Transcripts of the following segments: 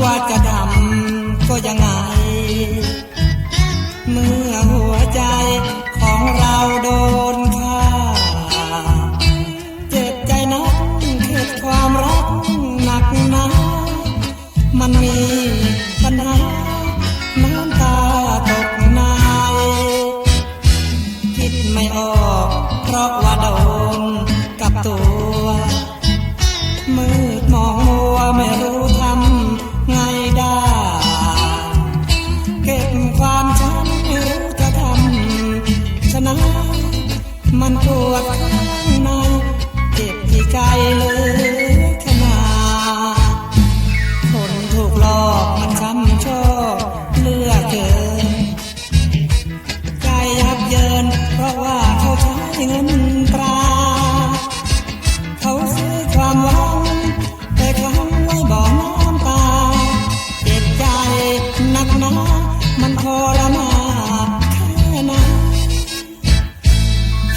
ว่าจะดำก็ยังไง เมื่อหัวใจ มันปวดข้างในเจ็บที่ใจเลย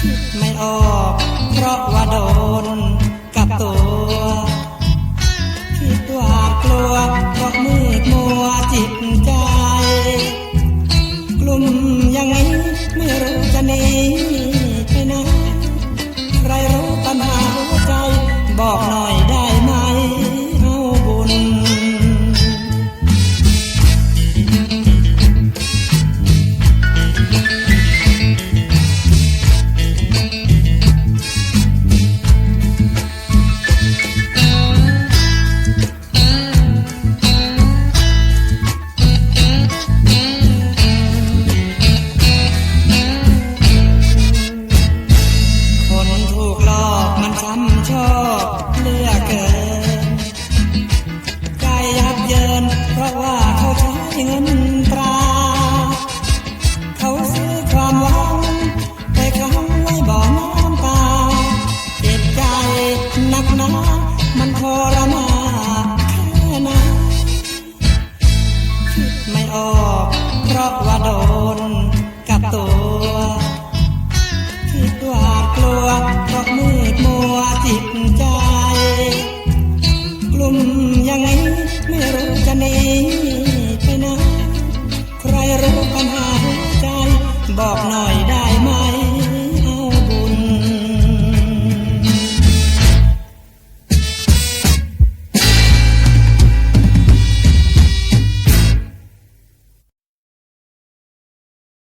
คิดไม่ออก เพราะว่าโดนกับตัว คิดว่ากลัวเพรมืดมัวจิตใจ กลุ่ม เลือกเกินกายยับเยินเพราะว่าเขาใช้เงิน No.